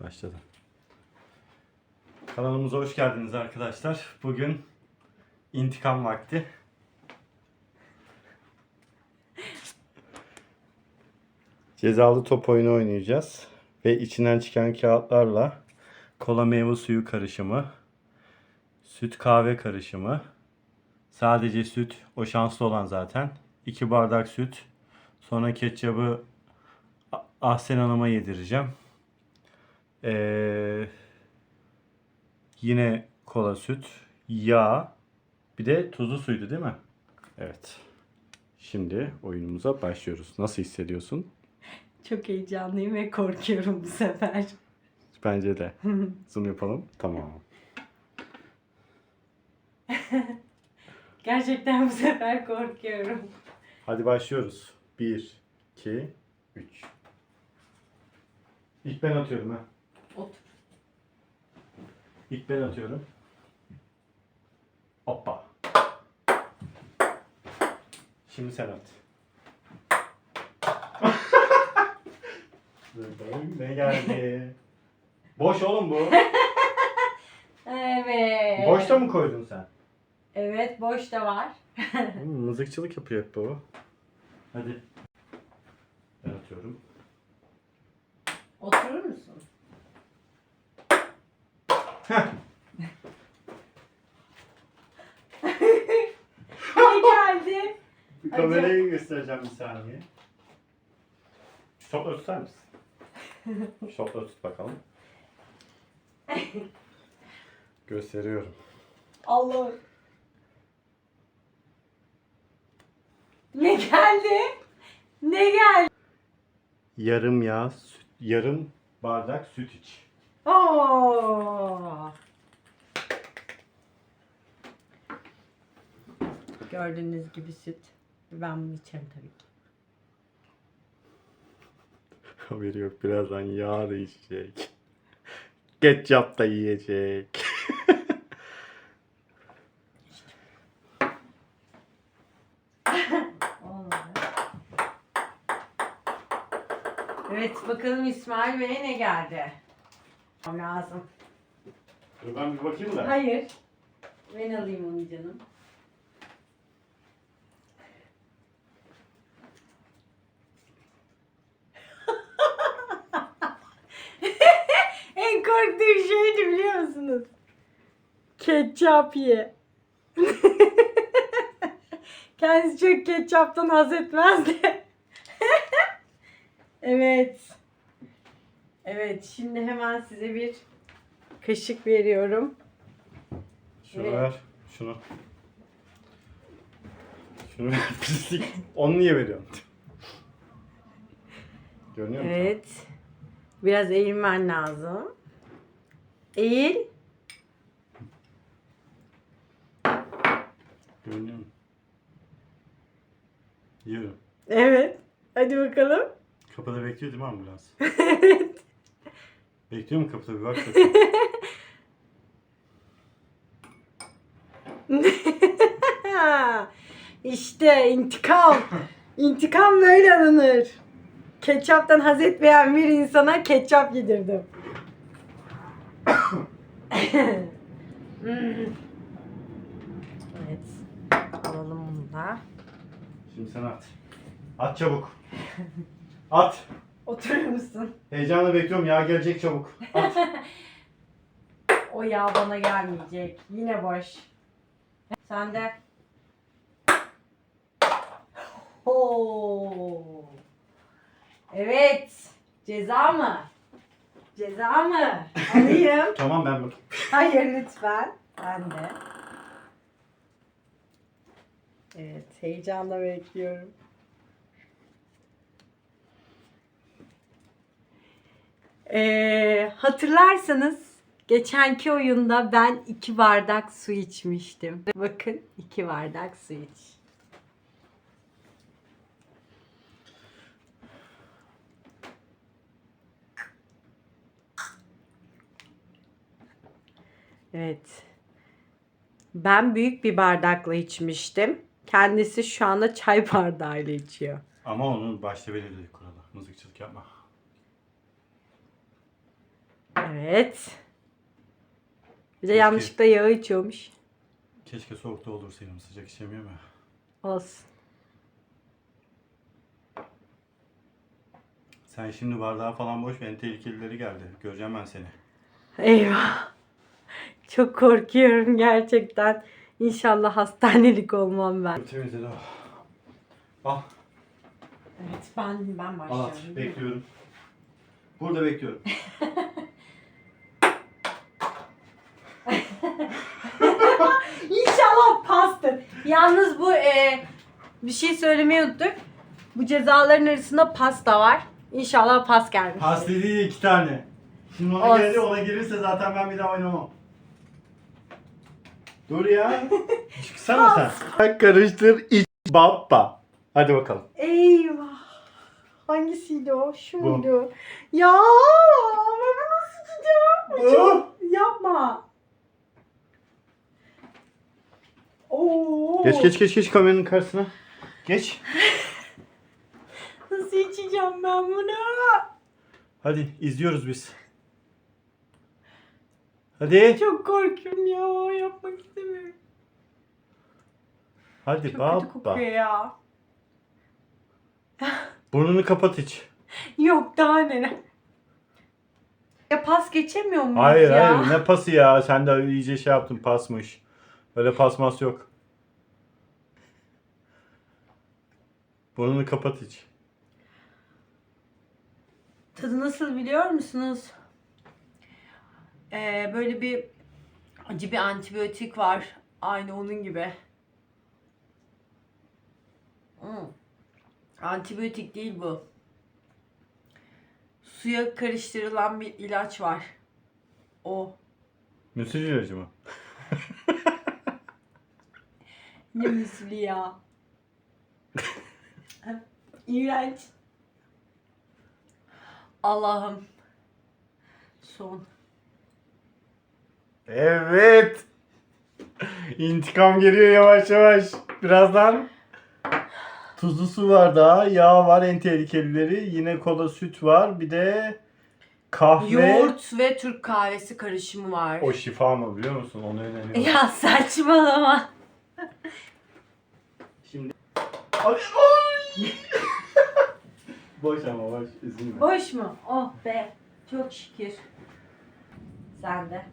Başladı. Kanalımıza hoş geldiniz arkadaşlar. Bugün intikam vakti. Cezalı top oyunu oynayacağız. Ve içinden çıkan kağıtlarla kola meyve suyu karışımı, süt kahve karışımı, sadece süt, o şanslı olan zaten. 2 bardak süt, sonra ketçabı Ah- Ahsen Hanım'a yedireceğim. Ee, yine kola süt, yağ, bir de tuzlu suydu değil mi? Evet. Şimdi oyunumuza başlıyoruz. Nasıl hissediyorsun? Çok heyecanlıyım ve korkuyorum bu sefer. Bence de. Zoom yapalım. Tamam. Gerçekten bu sefer korkuyorum. Hadi başlıyoruz. 1, 2, 3. İlk ben atıyorum ha. Otur. İlk ben atıyorum. Hoppa. Şimdi sen at. Bakalım ne geldi? Boş oğlum bu. Evet. Boşta mı koydun sen? Evet boş da var. Hmm, mızıkçılık yapıyor hep bu. Hadi. Ben atıyorum. Oturur musun? Ne geldi? Bir kamerayı göstereceğim bir saniye. Şu topla tutar mısın? Şu topla tut bakalım. Gösteriyorum. Allah. Ne geldi? Ne geldi? Yarım yağ, süt, yarım bardak süt iç. Oo. Gördüğünüz gibi süt. Ben bunu içerim tabii ki. Haberi yok birazdan yağ da içecek. Ketçap da yiyecek. Evet bakalım İsmail Bey'e ne geldi? Lazım. Dur ben bir bakayım da. Hayır. Ben alayım onu canım. en korktuğum şeydi biliyor musunuz? Ketçap ye. Kendisi çok ketçaptan haz etmezdi. evet. Evet şimdi hemen size bir kaşık veriyorum. Şunu Evet. ver. Şunu. Şunu ver. Pislik. Onu niye veriyorsun? Görünüyor mu? Evet. Biraz eğilmen lazım. Eğil. Görünüyor mu? Yiyorum. Evet. Hadi bakalım. Kapıda bekliyor değil mi ambulans? Bekliyor mu kapıda bir bak bakayım. işte intikam. İntikam böyle alınır. Ketçaptan haz etmeyen bir insana ketçap yedirdim. evet. Alalım bunu da. Şimdi sen at. At çabuk. At. Oturur musun? Heyecanla bekliyorum. Yağ gelecek çabuk. At. O yağ bana gelmeyecek. Yine boş. Sen de. Oo. Evet. Ceza mı? Ceza mı? Alayım. tamam ben bakayım. Hayır lütfen. Ben de. Evet. Heyecanla bekliyorum. Ee, hatırlarsanız geçenki oyunda ben iki bardak su içmiştim. Bakın iki bardak su iç. Evet. Ben büyük bir bardakla içmiştim. Kendisi şu anda çay bardağıyla içiyor. Ama onun başta belirledik kuralı. Mızıkçılık yapma. Evet. Bir de yanlışlıkla yağı içiyormuş. Keşke soğukta olursaydım. Sıcak içemiyorum ya. Olsun. Sen şimdi bardağı falan boş ver. En tehlikelileri geldi. Göreceğim ben seni. Eyvah. Çok korkuyorum gerçekten. İnşallah hastanelik olmam ben. Temizle de. Al. Evet ben ben Al at. Bekliyorum. Burada bekliyorum. İnşallah pastır. Yalnız bu e, bir şey söylemeyi unuttuk. Bu cezaların arasında pasta var. İnşallah pas gelmiş. Pas dediği iki tane. Şimdi ona Olsun. geldi ona girirse zaten ben bir daha oynamam. Dur ya. Çıksana sen. Bak karıştır iç baba. Hadi bakalım. Eyvah. Hangisiydi o? Şu Bu. Ya ben nasıl gideceğim? Bu. Yapma. Oo. Geç geç geç geç kameranın karşısına. Geç. Nasıl içeceğim ben bunu? Hadi izliyoruz biz. Hadi. Çok korkuyorum ya. Yapmak istemiyorum. Hadi Çok kötü baba. kokuyor ya. Burnunu kapat iç. Yok daha neler. Ya pas geçemiyor muyuz Hayır ya? hayır ne pası ya. Sen de iyice şey yaptın pasmış. Öyle pasmas yok. Burnunu kapat iç. Tadı nasıl biliyor musunuz? Ee, böyle bir acı bir antibiyotik var. Aynı onun gibi. Hmm. Antibiyotik değil bu. Suya karıştırılan bir ilaç var. O. Müsil ilacı mı? Ne müsli ya. İğrenç. Allah'ım. Son. Evet. İntikam geliyor yavaş yavaş. Birazdan tuzlu su var daha. Yağ var en tehlikelileri. Yine kola süt var. Bir de kahve. Yoğurt ve Türk kahvesi karışımı var. O şifa mı biliyor musun? Onu öneriyorum. Ya saçmalama. Şimdi. Ay, ay! boş ama boş. Üzülme. Boş mu? Oh be. Çok şükür. Sen de.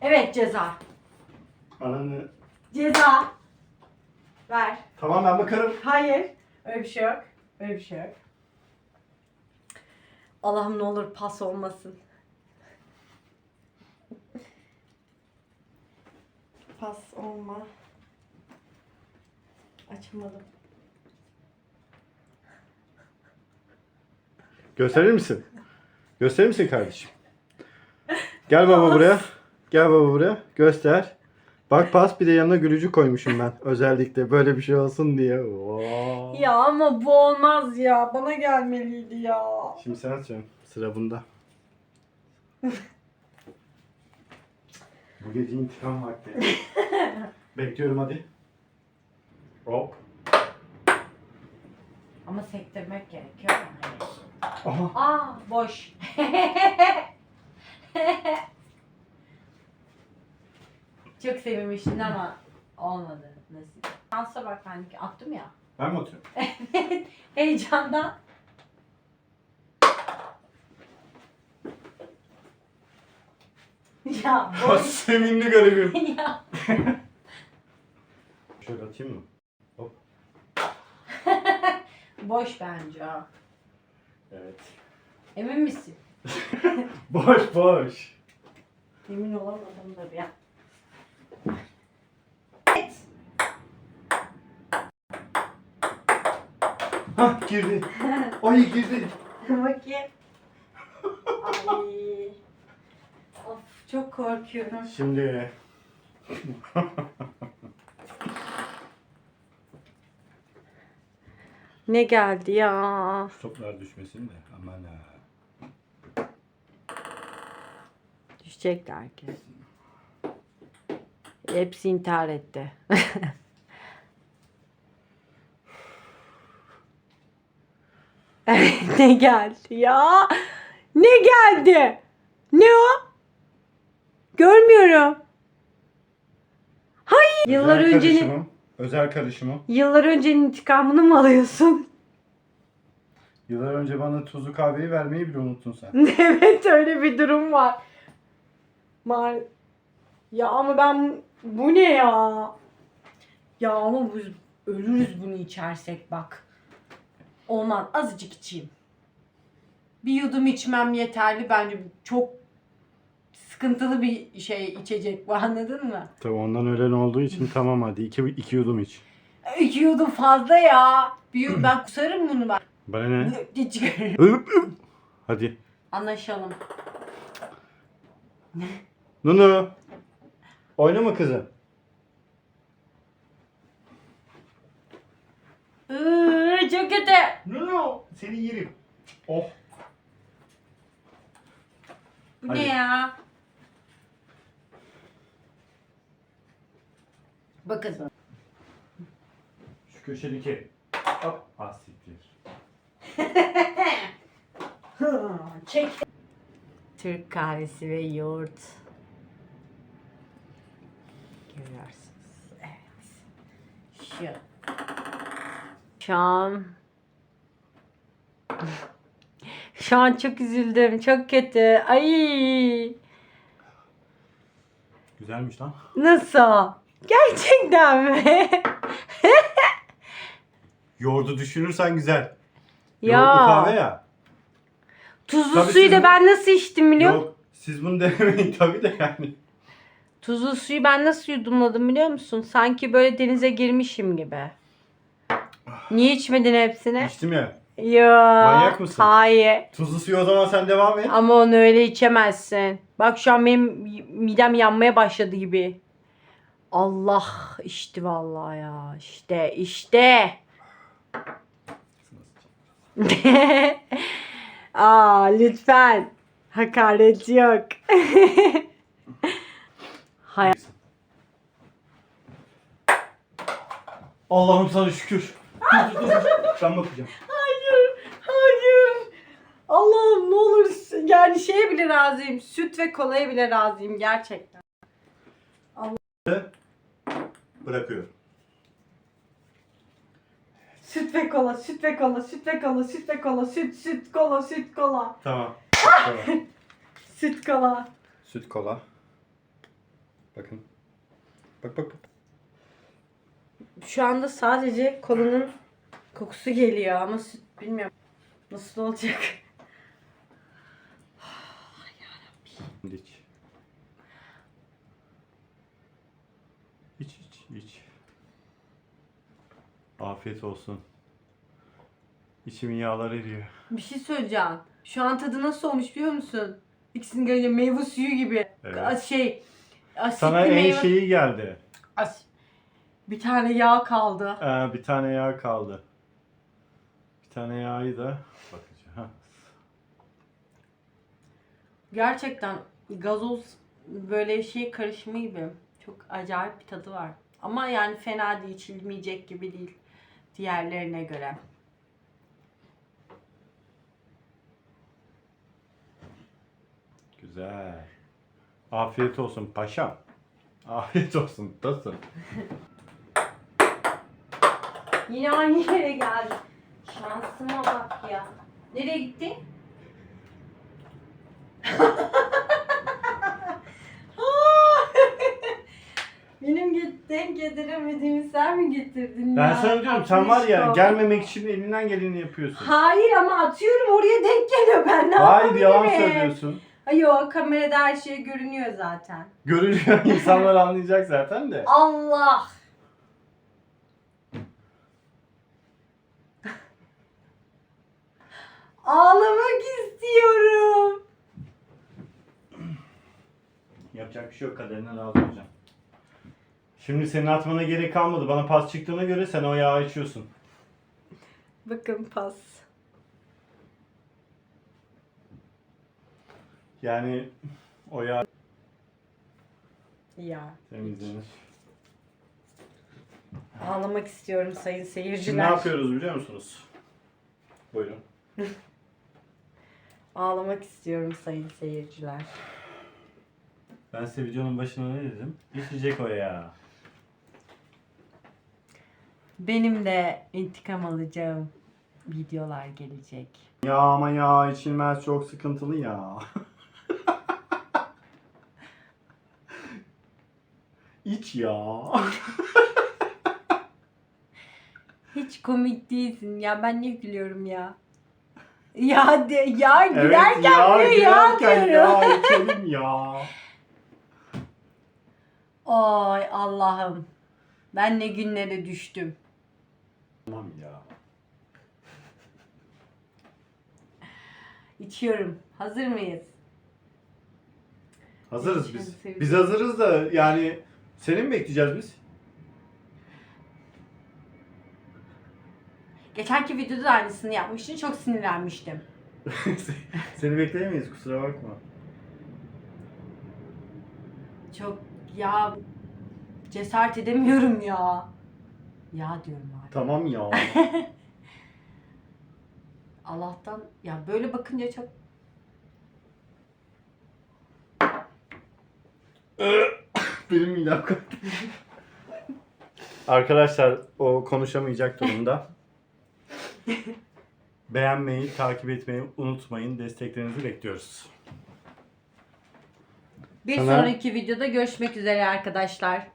Evet ceza. Ananı. Ceza. Ver. Tamam ben bakarım. Hayır. Öyle bir şey yok. Öyle bir şey yok. Allah'ım ne olur pas olmasın. Pas olma. Açmadım. Gösterir misin? Gösterir misin kardeşim? Gel baba buraya. Gel baba buraya. Göster. Bak pas bir de yanına gülücü koymuşum ben. Özellikle böyle bir şey olsun diye. Oo. Ya ama bu olmaz ya. Bana gelmeliydi ya. Şimdi sen açıyorsun. Sıra bunda. Bu gece intikam vakti. Bekliyorum hadi. Hop. Ama sektirmek gerekiyor. Aha. Aa boş. Çok sevinmiştin ama olmadı. Nasıl? Şansa bak ben attım ya. Ben mi atıyorum? Heyecandan. Ya boş. Sevindi garibim. ya. Şöyle atayım mı? Hop. Boş bence o. Evet. Emin misin? Boş boş. Emin olamadım da bir an. Evet. Hah girdi. Ay girdi. Bakayım. Ay. Of çok korkuyorum. Şimdi Ne geldi ya? toplar düşmesin de aman ha. Düşecekler ki. Hepsi intihar etti. ne geldi ya? Ne geldi? Ne o? Görmüyorum. Hayır. Yıllar özel öncenin karışımım. Özel karışımım. yıllar öncenin intikamını mı alıyorsun? Yıllar önce bana tuzlu kahveyi vermeyi bile unuttun sen. evet öyle bir durum var. Mar ya ama ben bu ne ya? Ya ama biz ölürüz bunu içersek bak. Olmaz azıcık içeyim. Bir yudum içmem yeterli bence çok sıkıntılı bir şey içecek bu anladın mı? Tabii ondan ölen olduğu için tamam hadi. iki, iki yudum iç. İki yudum fazla ya. Bir yudum, ben kusarım bunu ben. Bana ne? Hadi. Anlaşalım. Nunu. Oynama kızım. Iıı, çok kötü. Nunu. Seni yerim. Oh. Bu Hadi. ne ya? Bakın. Şu köşedeki. Hop. Ah siktir. Çek. Türk kahvesi ve yoğurt. Görüyorsunuz. Evet. Şu. Şu an şu an çok üzüldüm. Çok kötü. Ay. Güzelmiş lan. Nasıl? Gerçekten mi? Yoğurdu düşünürsen güzel. Ya. Yoğurtlu kahve ya. Tuzlu Tabii suyu da sizin- ben nasıl içtim biliyor musun? Yok. Siz bunu denemeyin tabii de yani. Tuzlu suyu ben nasıl yudumladım biliyor musun? Sanki böyle denize girmişim gibi. Niye içmedin hepsini? İçtim ya. Yok. Manyak mısın? Hayır. Tuzlu suyu o zaman sen devam et. Ama onu öyle içemezsin. Bak şu an benim midem yanmaya başladı gibi. Allah içti vallahi ya. İşte işte. Aa lütfen. Hakaret yok. Hay Allah'ım sana şükür. Dur, dur, dur. ben bakacağım. Hayır, hayır. Allah'ım ne olur yani şeye bile razıyım. Süt ve kolaya bile razıyım gerçekten. Bırakıyorum. Süt ve kola, süt ve kola, süt ve kola, süt ve kola, süt, süt, kola, süt, kola. Tamam. Süt kola. Süt kola. Bakın. Bak bak bak. Şu anda sadece kolanın kokusu geliyor ama süt bilmiyorum nasıl olacak. Şimdi. İç iç iç. Afiyet olsun. İçimin yağları eriyor. Bir şey söyleyeceğim. Şu an tadı nasıl olmuş biliyor musun? İkisinin görünce meyve suyu gibi. Evet. A- Şey, asitli Sana en meyve... şeyi geldi. As- Bir tane yağ kaldı. Ee, bir tane yağ kaldı. Bir tane yağı da bakacağım. Gerçekten gazoz böyle şey karışımı gibi. Çok acayip bir tadı var. Ama yani fena değil, içilmeyecek gibi değil diğerlerine göre. Güzel. Afiyet olsun paşam. Afiyet olsun tasın. Yine aynı yere geldi. Şansıma bak ya. Nereye gittin? Benim get- denk getiremediğimi sen mi getirdin Ben ya? sana diyorum sen var ya Ateşko. gelmemek için elinden geleni yapıyorsun. Hayır ama atıyorum oraya denk geliyor ben ne Hayır yalan yapabilirim? söylüyorsun. Ay yok kamerada her şey görünüyor zaten. Görünüyor insanlar anlayacak zaten de. Allah. Ağlamak istiyorum. Yapacak bir şey yok kaderine razı olacağım. Şimdi senin atmana gerek kalmadı. Bana pas çıktığına göre sen o yağı içiyorsun. Bakın pas. Yani o yağ Ya. temizlenir. Ağlamak istiyorum sayın Şimdi ne seyirciler. yapıyoruz biliyor musunuz? Buyurun. Ağlamak istiyorum sayın seyirciler. Ben size videonun başına ne dedim? İçecek o ya. Benim de intikam alacağım videolar gelecek. Ya ama ya içilmez çok sıkıntılı ya. İç ya. Hiç komik değilsin. Ya ben niye gülüyorum ya? Ya de, ya gülerken ya, diyor ya gülerken diyorum. ya içelim ya. Ay Allah'ım. Ben ne günlere düştüm. Tamam ya. İçiyorum. Hazır mıyız? Hazırız biz. sevdim. Biz hazırız da yani seni mi bekleyeceğiz biz? Geçenki videoda da aynısını yapmıştın. Çok sinirlenmiştim. seni bekleyemeyiz kusura bakma. Çok ya cesaret edemiyorum ya. Ya diyorum abi. Tamam ya. Allah'tan ya böyle bakınca çok Benim midem kalktı. Arkadaşlar o konuşamayacak durumda. Beğenmeyi, takip etmeyi unutmayın. Desteklerinizi bekliyoruz. bir Sana- sonraki videoda görüşmek üzere arkadaşlar.